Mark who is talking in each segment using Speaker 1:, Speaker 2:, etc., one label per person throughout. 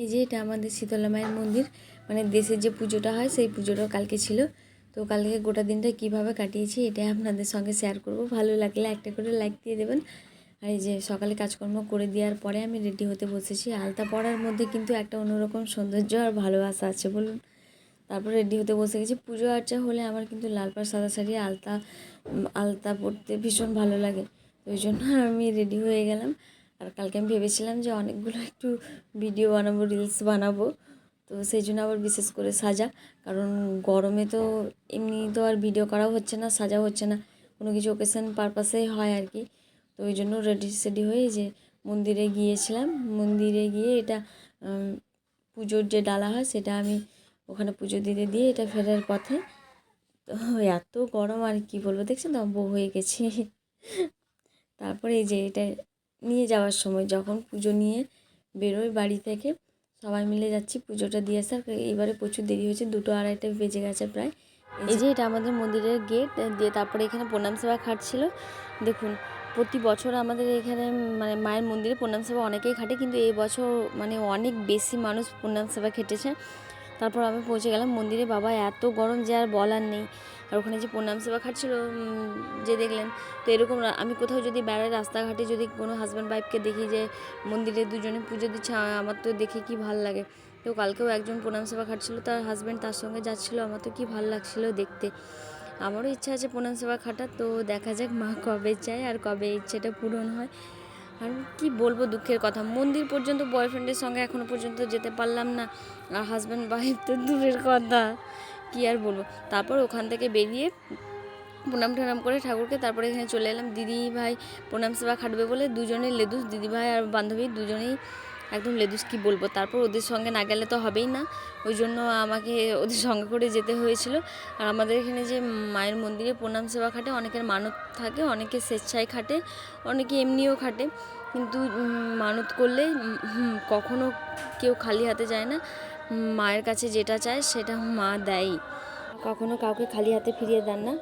Speaker 1: এই যে এটা আমাদের শীতলা মায়ের মন্দির। মানে দেশের যে পুজোটা হয়, সেই পুজোটাও কালকে ছিল। তো কালকে গোটা দিনটা কীভাবে কাটিয়েছি, এটাই আপনাদের সঙ্গে শেয়ার করব। ভালো লাগলে একটা করে লাইক দিয়ে দেবেন। আর এই যে সকালে কাজকর্ম করে দেওয়ার পরে আমি রেডি হতে বসেছি। আলতা পরার মধ্যে কিন্তু একটা অন্যরকম সৌন্দর্য আর ভালোবাসা আছে, বলুন। তারপর রেডি হতে বসে গেছি। পুজো আর্চা হলে আমার কিন্তু লাল পাড় সাদা শাড়ি, আলতা আলতা পরতে ভীষণ ভালো লাগে। ওই জন্য আমি রেডি হয়ে গেলাম। আর কালকে আমি ভেবেছিলাম যে অনেকগুলো একটু ভিডিও বানাবো রিলস বানাবো। তো সেই জন্য আবার বিশেষ করে সাজা। কারণ গরমে তো এমনি তো আর ভিডিও করাও হচ্ছে না সাজা হচ্ছে না। কোনো কিছু ওকেশন পারপাসেই হয় আর কি। তো ওই জন্য রেডি সেডি হয়ে যে মন্দিরে গিয়েছিলাম। মন্দিরে গিয়ে এটা পুজোর যে ডালা হয় সেটা আমি ওখানে পুজো দিতে দিয়ে এটা ফেরার পথে তো এত গরম আর কি বলব? দেখছেন তো বউ হয়ে গেছি। তারপরে এই যে এটা নিয়ে যাওয়ার সময় যখন পুজো নিয়ে বেরোই বাড়ি থেকে, সবাই মিলে যাচ্ছি, পুজোটা দিয়ে আসার এইবারে প্রচুর দেরি হয়েছে, দুটো আড়াইটা বেজে গেছে প্রায়। এই যে এটা আমাদের মন্দিরের গেট দিয়ে তারপরে এখানে প্রণাম সেবা খাটছিল দেখুন, প্রতি বছর আমাদের এখানে মানে মায়ের মন্দিরে প্রণাম সেবা অনেকেই খাটে, কিন্তু এই বছর মানে অনেক বেশি মানুষ প্রণাম সেবা খেটেছে। তারপর আমি পৌঁছে গেলাম। মন্দিরে বাবা, এত গরম যে আর বলার নেই। আর ওখানে যে প্রণাম সেবা খাটছিল যে দেখলেন, তো এরকম আমি কোথাও যদি বেড়াই রাস্তাঘাটে যদি কোনো হাজব্যান্ড ওয়াইফকে দেখি যে মন্দিরে দুজনে পুজো দিচ্ছে আমার তো দেখে কি ভালো লাগে। তো কালকেও একজন প্রণাম সেবা খাটছিল তার হাজব্যান্ড তার সঙ্গে যাচ্ছিল, আমার তো কি ভালো লাগছিল দেখতে। আমারও ইচ্ছা আছে প্রণাম সেবা খাটার, তো দেখা যাক মা কবে চায় আর কবে ইচ্ছেটা পূরণ হয়। আর কি বলব দুঃখের কথা? মন্দির পর্যন্ত বয়ফ্রেন্ডের সঙ্গে এখনও পর্যন্ত যেতে পারলাম না। আর হাজব্যান্ড ওয়াইফ তো দূরের কথা। কি আর বলব? তারপর ওখান থেকে বেরিয়ে প্রণাম টনাম করে ঠাকুরকে তারপরে এখানে চলে এলাম। দিদি ভাই প্রণাম সেবা খাটবে বলে দুজনেই লেদুস। দিদি ভাই আর বান্ধবী দুজনেই একদম লেদুস কি বলব? তারপর ওদের সঙ্গে না গেলে তো হবেই না। ওই জন্য আমাকে ওদের সঙ্গে করে যেতে হয়েছিল। আর আমাদের এখানে যে মায়ের মন্দিরে প্রণাম সেবা খাটে অনেকের মানত থাকে, অনেকে স্বেচ্ছায় খাটে, অনেকে এমনিও খাটে। কিন্তু মানত করলে কখনো কেউ খালি হাতে যায় না। মায়ের কাছে যেটা চায় সেটা মা দেয়ই। কখনো কাউকে খালি হাতে ফিরিয়ে দেন না।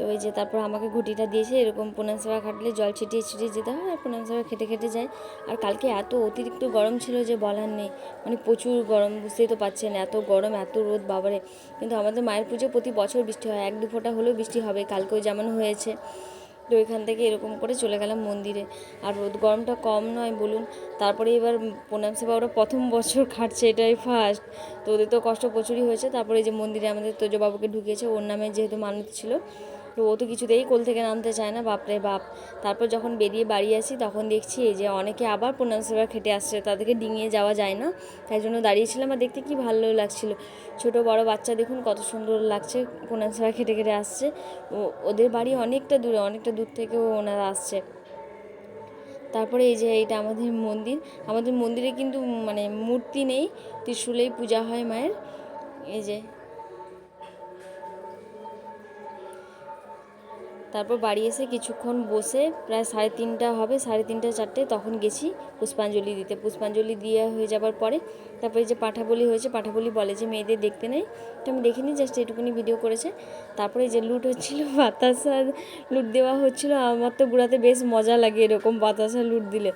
Speaker 1: তো ওই যে তারপর আমাকে ঘুটিটা দিয়েছে, এরকম প্রণাম সেবা খাটলে জল ছিটিয়ে ছিটিয়ে যেতে হয় আর প্রণাম সেবা খেটে খেটে যায়। আর কালকে এত অতিরিক্ত গরম ছিল যে বলার নেই মানে প্রচুর গরম, বুঝতেই তো পারছেন এত গরম, এত রোদ, বাবারে। কিন্তু আমাদের মায়ের পুজো প্রতি বছর বৃষ্টি হয়, এক দু ফোঁটা হলেও বৃষ্টি হবে, কালকেও যেমন হয়েছে। তো ওইখান থেকে এরকম করে চলে গেলাম মন্দিরে। আর রোদ, গরমটা কম নয়, বলুন। তারপরে এবার প্রণাম সেবা ওরা প্রথম বছর খাটছে, এটাই ফার্স্ট তো ওদের তো কষ্ট প্রচুরই হয়েছে। তারপরে যে মন্দিরে আমাদের তোজবাবুকে ঢুকিয়েছে, ওর নামে যেহেতু মানত ছিল তো ও তো কিছুতেই কোল থেকে নামতে চায় না, বাপরে বাপ। তারপর যখন বেরিয়ে বাড়ি আসি, তখন দেখছি যে অনেকে আবার প্রণাম সেবা খেটে আসছে, তাদেরকে ডিঙিয়ে যাওয়া যায় না। তাই জন্য দাঁড়িয়েছিলাম আর দেখতে কি ভালো লাগছিল। ছোট বড় বাচ্চা দেখুন কত সুন্দর লাগছে, প্রণাম সেবা খেটে খেটে আসছে। ও, ওদের বাড়ি অনেকটা দূরে, অনেকটা দূর থেকেও ওনারা আসছে। তারপরে এই যে এইটা আমাদের মন্দির। আমাদের মন্দিরে কিন্তু মানে মূর্তি নেই, ত্রিশূলেই পূজা হয় মায়ের। এই যে তারপর বাড়ি এসে কিছুক্ষণ বসে প্রায় সাড়ে তিনটা হবে, সাড়ে তিনটা, চারটে তখন গেছি পুষ্পাঞ্জলি দিতে। পুষ্পাঞ্জলি দিয়ে হয়ে যাবার পরে তারপরে যে পাঠাবলি হয়েছে, পাঠাবলি বলে যে মেয়েদের দেখতে নেই। তো আমি দেখিনি জাস্ট এটুকুনি ভিডিও করেছে। তারপরে যে লুট হচ্ছিল বাতাসা লুট দেওয়া হচ্ছিল, আমার তো গুড়াতে বেশ মজা লাগে এরকম বাতাসা লুট দিলে।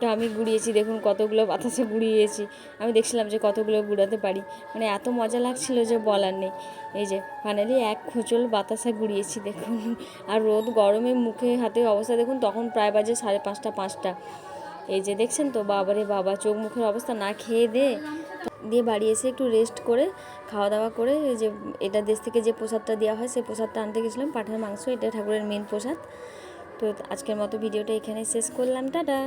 Speaker 1: তো আমি গুড়িয়েছি, দেখুন কতগুলো বাতাসে গুড়িয়েছি। আমি দেখছিলাম যে কতগুলো গুড়াতে পারি। মানে এত মজা লাগছিল যে বলার নেই। এই যে ফাইনালি এক খোঁচল বাতাসা গুড়িয়েছি, দেখুন। আর রোদ গরমে মুখে হাতে অবস্থা, দেখুন তখন প্রায় বাজে সাড়ে পাঁচটা পাঁচটা। এই যে, দেখছেন তো? বাবারে বাবা, চোখ মুখের অবস্থা না খেয়ে দে। দিয়ে বাড়ি এসে একটু রেস্ট করে খাওয়া দাওয়া করে যে, এটা দেশ থেকে যে প্রসাদটা দেওয়া হয় সেই প্রসাদটা আনতে গেছিলাম, পাঠার মাংস, এটা ঠাকুরের মেন প্রসাদ। তো আজকের মতো ভিডিওটা এখানে শেষ করলাম, টাটা!